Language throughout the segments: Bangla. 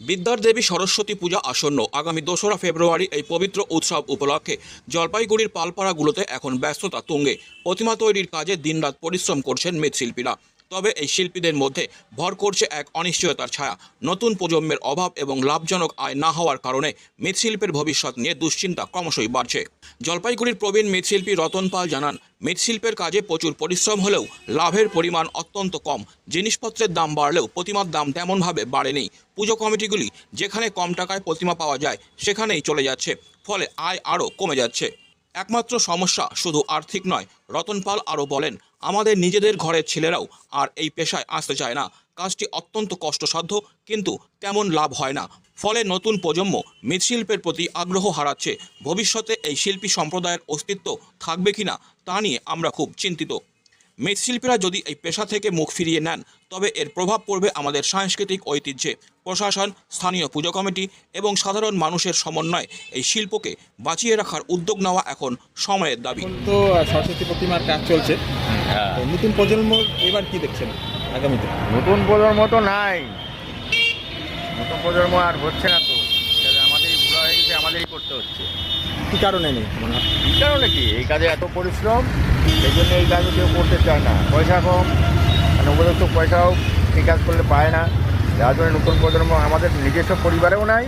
বিদ্যার দেবী সরস্বতী পূজা আসন্ন। আগামী দোসরা ফেব্রুয়ারি এই পবিত্র উৎসব উপলক্ষে জলপাইগুড়ির পালপাড়াগুলোতে এখন ব্যস্ততা তুঙ্গে। প্রতিমা তৈরির কাজে দিনরাত পরিশ্রম করছেন মৃৎশিল্পীরা। তবে এই শিল্পীদের মধ্যে ভর করছে এক অনিশ্চয়তার ছায়া। নতুন প্রজন্মের অভাব এবং লাভজনক আয় না হওয়ার কারণে মৃৎশিল্পের ভবিষ্যৎ নিয়ে দুশ্চিন্তা ক্রমশই বাড়ছে। জলপাইগুড়ির প্রবীণ মৃৎশিল্পী রতন পাল জানান, মৃৎশিল্পের কাজে প্রচুর পরিশ্রম হলেও লাভের পরিমাণ অত্যন্ত কম। জিনিসপত্রের দাম বাড়লেও প্রতিমার দাম তেমনভাবে বাড়েনি। পুজো কমিটিগুলি যেখানে কম টাকায় প্রতিমা পাওয়া যায়, সেখানেই চলে যাচ্ছে। ফলে আয় আরও কমে যাচ্ছে। একমাত্র সমস্যা শুধু আর্থিক নয়। রতন পাল আরও বলেন, আমাদের নিজেদের ঘরের ছেলেরাও আর এই পেশায় আসতে চায় না। কাজটি অত্যন্ত কষ্টসাধ্য, কিন্তু তেমন লাভ হয় না। ফলে নতুন প্রজন্ম মৃৎশিল্পের প্রতি আগ্রহ হারাচ্ছে। ভবিষ্যতে এই শিল্পী সম্প্রদায়ের অস্তিত্ব থাকবে কিনা তা নিয়ে আমরা খুব চিন্তিত। মৃৎশিল্পীরা যদি এই পেশা থেকে মুখ ফিরিয়ে নেন তবে এর প্রভাব পড়বে আমাদের সাংস্কৃতিক ঐতিহ্যে। প্রশাসন স্থানীয় পুজো কমিটি এবং সাধারণ মানুষের সমন্বয়ে এই শিল্পকে বাঁচিয়ে রাখার উদ্যোগ নেওয়া এখন সময়ের দাবি। তো সরস্বতী প্রতিমার কাজ চলছে। হ্যাঁ। নতুন প্রজন্ম এবার কি দেখছেন আগামীতে? নতুন প্রজন্ম তো নাই। নতুন প্রজন্ম আর হচ্ছে না তো তাহলে আমাদেরই বুড়া হয়ে গেছে আমাদেরই করতে হচ্ছে কি কারণে নেই? মনে হয় এই কারণে কি? এই কাজে এত পরিশ্রম সেই জন্য এই কাজে কেউ করতে চায় না। পয়সা কম মানে উপযুক্ত পয়সাও এই কাজ করলে পায় না। যার জন্য নতুন প্রজন্ম আমাদের নিজস্ব পরিবারেও নাই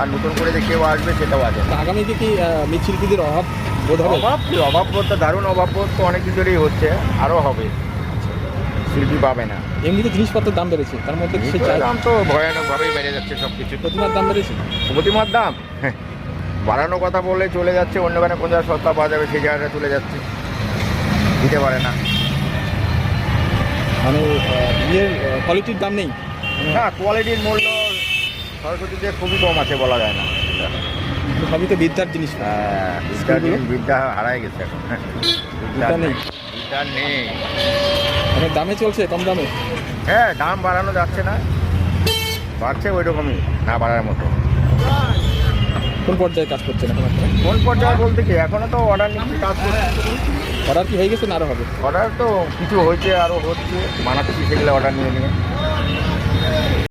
আর নতুন করে যে কেউ আসবে সেটাও আছে। তো আগামীতে কি মৃৎশিল্পীদের অভাব বোধ হবে? অভাব কি? অভাব বলতে দারুণ অভাব বোধ তো অনেক কিছুরই হচ্ছে আরও হবে। শিল্পী পাবে না। এমনিতে জিনিসপত্রের দাম বেড়েছে তার মধ্যে দাম তো ভয়ানকভাবেই বেড়ে যাচ্ছে সব কিছু প্রতিমার দাম বেড়েছে? প্রতিমার দাম? হ্যাঁ, বাড়ানো কথা বললে চলে যাচ্ছে অন্যখানে কোন জায়গায় সস্তা পাওয়া যাবে সেই জায়গাটা চলে যাচ্ছে। দিতে পারে না। মানে কোয়ালিটির দাম নেই। মানে হ্যাঁ কোয়ালিটির মূল্য সরস্বতীতে খুবই কম আছে বলা যায় না। সবই তো বিদ্যার জিনিস হ্যাঁ, বিদ্যার বিদ্যা হারাই গেছে এখন। বিদ্যা নেই। বিদ্যা নেই। অনেক দামে চলছে কম দামে? হ্যাঁ দাম বাড়ানো যাচ্ছে না। বাড়ছে ওই রকমই না বাড়ার মতো। কোন পর্যায়ে কাজ করছেন এখন আপনারা কোন পর্যায়ে বলতে কি এখনও তো অর্ডার নিয়ে কাজ করছি। অর্ডার কি হয়ে গেছে না আরও হবে? অর্ডার তো কিছু হয়েছে আরও হচ্ছে বানাচ্ছি সেগুলো অর্ডার নিয়ে নিয়ে।